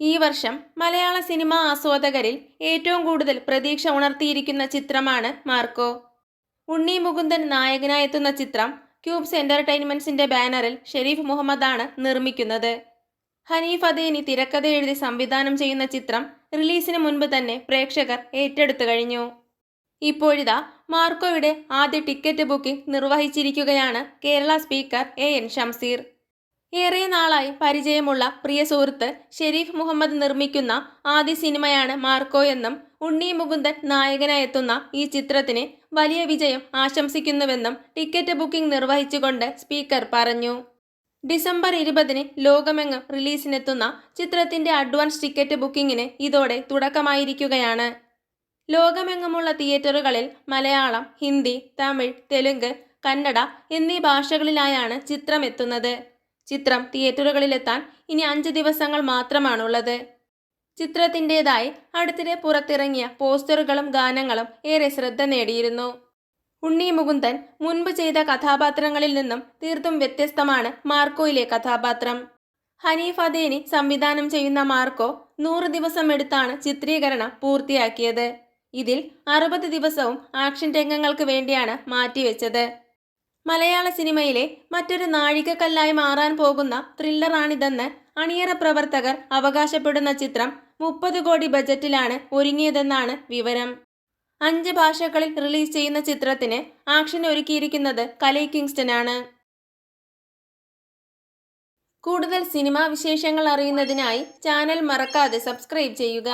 ഈ വർഷം മലയാള സിനിമാ ആസ്വാദകരിൽ ഏറ്റവും കൂടുതൽ പ്രതീക്ഷ ഉണർത്തിയിരിക്കുന്ന ചിത്രമാണ് മാർക്കോ. ഉണ്ണി മുകുന്ദൻ നായകനായെത്തുന്ന ചിത്രം ക്യൂബ്സ് എന്റർടൈൻമെന്റ്സിന്റെ ബാനറിൽ ഷെരീഫ് മുഹമ്മദാണ് നിർമ്മിക്കുന്നത്. ഹനീഫ് അദേനി തിരക്കഥ എഴുതി സംവിധാനം ചെയ്യുന്ന ചിത്രം റിലീസിന് മുൻപ് തന്നെ പ്രേക്ഷകർ ഏറ്റെടുത്തു കഴിഞ്ഞു. ഇപ്പോഴിതാ മാർക്കോയുടെ ആദ്യ ticket booking നിർവഹിച്ചിരിക്കുകയാണ് Kerala speaker A N Shamseer. ഏറെ നാളായി പരിചയമുള്ള പ്രിയ സുഹൃത്ത് ഷെരീഫ് മുഹമ്മദ് നിർമ്മിക്കുന്ന ആദ്യ സിനിമയാണ് മാർക്കോ എന്നും ഉണ്ണി മുകുന്ദൻ നായകനായെത്തുന്ന ഈ ചിത്രത്തിന് വലിയ വിജയം ആശംസിക്കുന്നുവെന്നും ടിക്കറ്റ് ബുക്കിംഗ് നിർവഹിച്ചുകൊണ്ട് സ്പീക്കർ പറഞ്ഞു. ഡിസംബർ ഇരുപതിന് ലോകമെങ്ങും റിലീസിനെത്തുന്ന ചിത്രത്തിന്റെ അഡ്വാൻസ് ടിക്കറ്റ് ബുക്കിംഗിന് ഇതോടെ തുടക്കമായിരിക്കുകയാണ്. ലോകമെങ്ങുമുള്ള തിയേറ്ററുകളിൽ മലയാളം ഹിന്ദി തമിഴ് തെലുങ്ക് കന്നഡ എന്നീ ഭാഷകളിലായാണ് ചിത്രം എത്തുന്നത് ചിത്രം തിയേറ്ററുകളിലെത്താൻ ഇനി അഞ്ച് ദിവസങ്ങൾ മാത്രമാണുള്ളത്. ചിത്രത്തിന്റെതായി അടുത്തിടെ പുറത്തിറങ്ങിയ പോസ്റ്ററുകളും ഗാനങ്ങളും ഏറെ ശ്രദ്ധ നേടിയിരുന്നു. ഉണ്ണി മുകുന്ദൻ മുൻപ് ചെയ്ത കഥാപാത്രങ്ങളിൽ നിന്നും തീർത്തും വ്യത്യസ്തമാണ് മാർക്കോയിലെ കഥാപാത്രം. ഹനീഫ് അദേനി സംവിധാനം ചെയ്യുന്ന മാർക്കോ നൂറ് ദിവസം എടുത്താണ് ചിത്രീകരണം പൂർത്തിയാക്കിയത്. ഇതിൽ അറുപത് ദിവസവും ആക്ഷൻ രംഗങ്ങൾക്ക് വേണ്ടിയാണ് മാറ്റിവെച്ചത്. മലയാള സിനിമയിലെ മറ്റൊരു നാഴികക്കല്ലായി മാറാൻ പോകുന്ന ത്രില്ലറാണിതെന്ന് അണിയറ പ്രവർത്തകർ അവകാശപ്പെടുന്ന ചിത്രം മുപ്പത് കോടി ബജറ്റിലാണ് ഒരുങ്ങിയതെന്നാണ് വിവരം. അഞ്ച് ഭാഷകളിൽ റിലീസ് ചെയ്യുന്ന ചിത്രത്തിന് ആക്ഷൻ ഒരുക്കിയിരിക്കുന്നത് കലൈ കിങ്സ്റ്റനാണ്. കൂടുതൽ സിനിമാ വിശേഷങ്ങൾ അറിയുന്നതിനായി ചാനൽ മറക്കാതെ സബ്സ്ക്രൈബ് ചെയ്യുക.